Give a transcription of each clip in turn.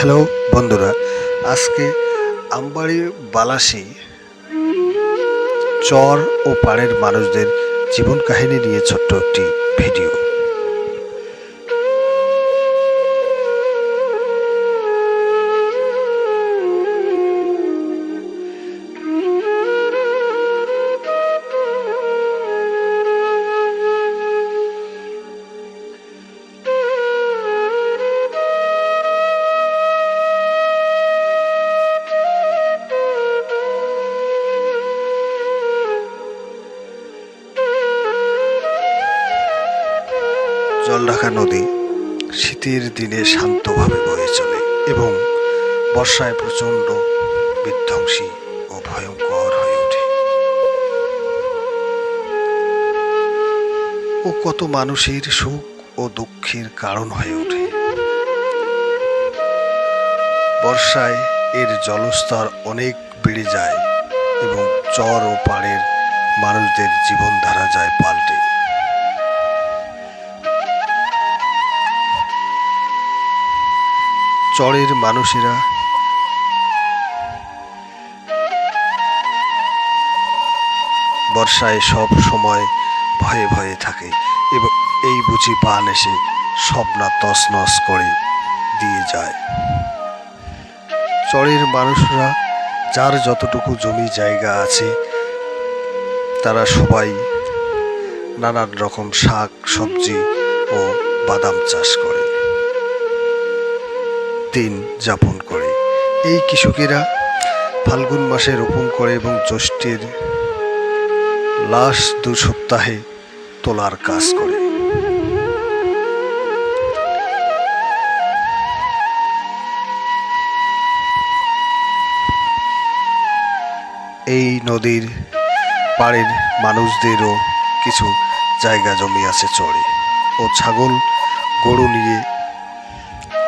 Hello বন্ধুরা, আজকে আমবাড়ি বালাসি চর ও পাড়ের মানুষদের জীবন কাহিনী নিয়ে ছোট্ট একটি ভিডিও। জলঢাকা নদী শীতের দিনে শান্তভাবে বয়ে চলে এবং বর্ষায় প্রচণ্ড বিধ্বংসী ও ভয়ঙ্কর হয়ে ওঠে। ও কত মানুষের সুখ ও দুঃখের কারণ হয়ে ওঠে। বর্ষায় এর জলস্তর অনেক বেড়ে যায় এবং চর ও পাড়ের মানুষদের জীবনধারা যায় পাল্টে। চরের মানুষেরা। বর্ষায় সব সময় ভয়ে ভয়ে থাকে এবং এই বুঝি বান এসে স্বপ্না তছনছ করে দিয়ে যায়। চরের মানুষরা, যার যতটুকু জমি জায়গা আছে, তারা সবাই নানান রকম শাক, সবজি ও বাদাম চাষ করে। দিন যাপন করে। এই কৃষকেরা ফাল্গুন মাসে রোপণ করে এবং জ্যৈষ্ঠের লাশ দু সপ্তাহে তোলার কাজ করে। এই নদীর পাড়ের মানুষদেরও কিছু জায়গা জমি আছে চড়ে ও ছাগল, গরু নিয়ে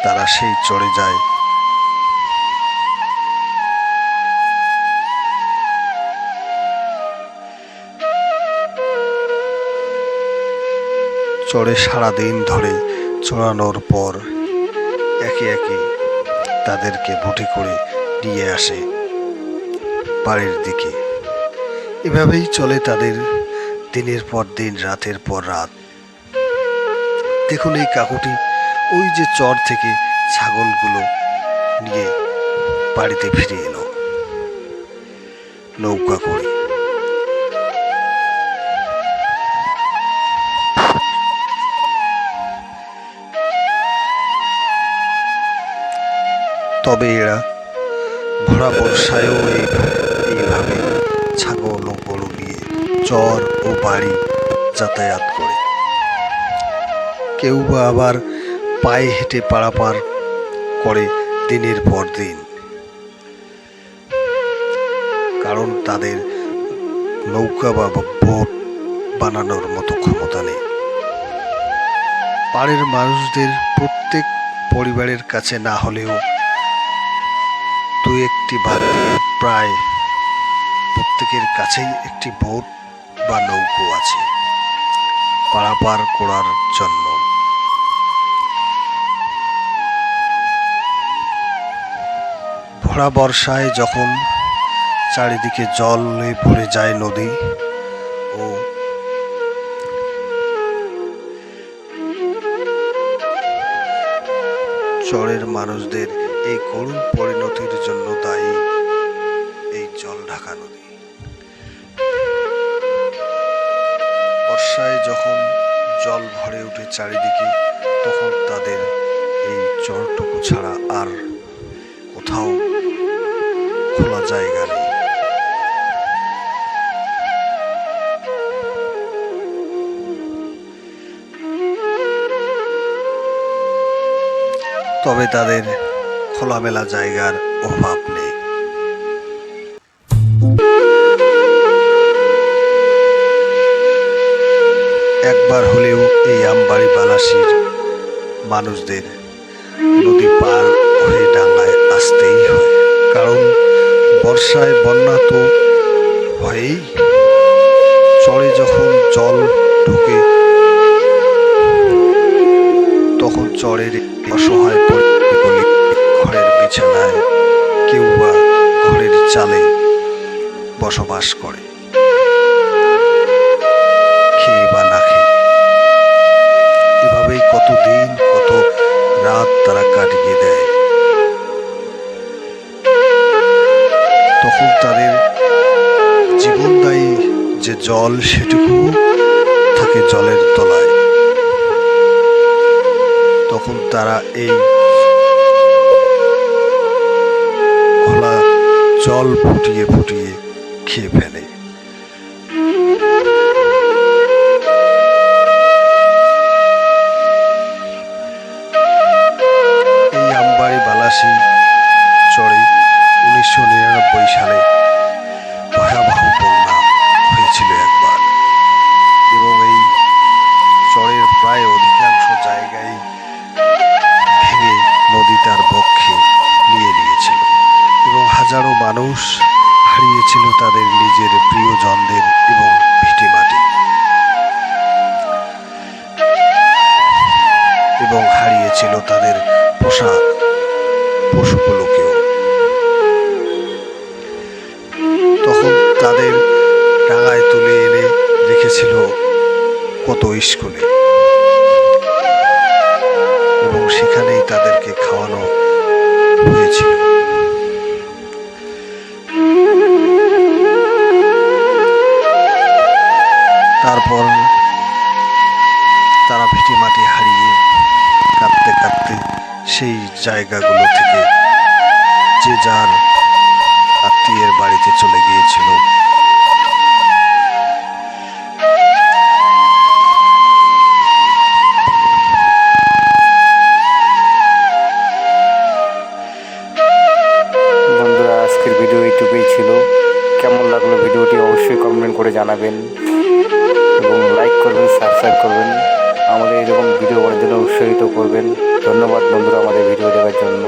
তারা সেই চড়ে যায়। চড়ে সারাদিন ধরে চড়ানোর পর একে একে তাদেরকে বুটি করে নিয়ে আসে পাড়ের দিকে। এভাবেই চলে তাদের দিনের পর দিন, রাতের পর রাত। দেখুন এই কাকুটি ওই যে চর থেকে ছাগলগুলো নিয়ে বাড়িতে ফিরে এলো। নৌকা করে। তবে এরা ভরা বর্ষায়ও এইভাবে ছাগল ও গরু নিয়ে চর ও বাড়ি যাতায়াত করে। কেউ বা আবার পায়ে হেঁটে পারাপার করে দিনের পর দিন। কারণ তাদের নৌকা বা বোট বানানোর মতো ক্ষমতা নেই। পাড়ের মানুষদের প্রত্যেক পরিবারের কাছে না হলেও দু একটি বাদ প্রায় প্রত্যেকের কাছেই একটি বোট বা নৌকো আছে পারাপার করার জন্য। ভরা বর্ষায় যখন চারিদিকে জলে ভরে যায় নদী, ও চরের মানুষদের এই করুণ পরিণতির জন্য দায়ী এই জল ঢাকা নদী। বর্ষায় যখন জল ভরে ওঠে চারিদিকে, তখন তাদের এই চরটুকু ছাড়া আর কোথাও জায়গা নেই। তবে তাদের খোলামেলা জায়গার অভাব নেই। একবার হলেও এই আমবাড়ি বালাসির মানুষদের নদী পার হয়ে ডাঙায় আসতেই বর্ষায় বন্যা তো হয়েই চরে যখন জল ঢুকে, তখন চরের অসহায় পরিবারগুলি ঘরের বিছানায় কেউ বা ঘরের চালে বসবাস করে। খেয়ে বা না খেয়ে। এভাবেই কতদিন, কত রাত তারা কাটিয়ে দেয়। তখন তাদের জীবনদায়ী যে জল সেটুকু থাকে জলের তলায়। তখন তারা এই জল ফুটিয়ে ফুটিয়ে খেয়ে ফেলে। নিরানব্বই সালে ভয়াবহ বন্যা হয়েছিল একবার। এবং এই চরের প্রায় অধিকাংশ জায়গায় ভেঙে নদী তার বক্ষে নিয়ে নিয়েছিল এবং হাজারো মানুষ হারিয়েছিল তাদের নিজের প্রিয়জনদের এবং ভিটিমাটি। এবং হারিয়েছিল তাদের পোষা পশুগুলোকেও। ডাঙায় তুলে এনে রেখেছিল কত স্কুলে এবং সেখানেই তাদেরকে খাওয়ানো হয়েছিল। তারপর তারা ভিটে মাটি হারিয়ে কাঁদতে কাঁদতে সেই জায়গাগুলো থেকে যে যার আত্মীয়ের বাড়িতে চলে গিয়েছিল ভিডিওটি অবশ্যই কমেন্ট করে জানাবেন এবং লাইক করবেন সাবস্ক্রাইব করবেন। আমাদের এরকম ভিডিও করার জন্য উৎসাহিত করবেন। ধন্যবাদ বন্ধুরা আমাদের ভিডিও দেখার জন্য।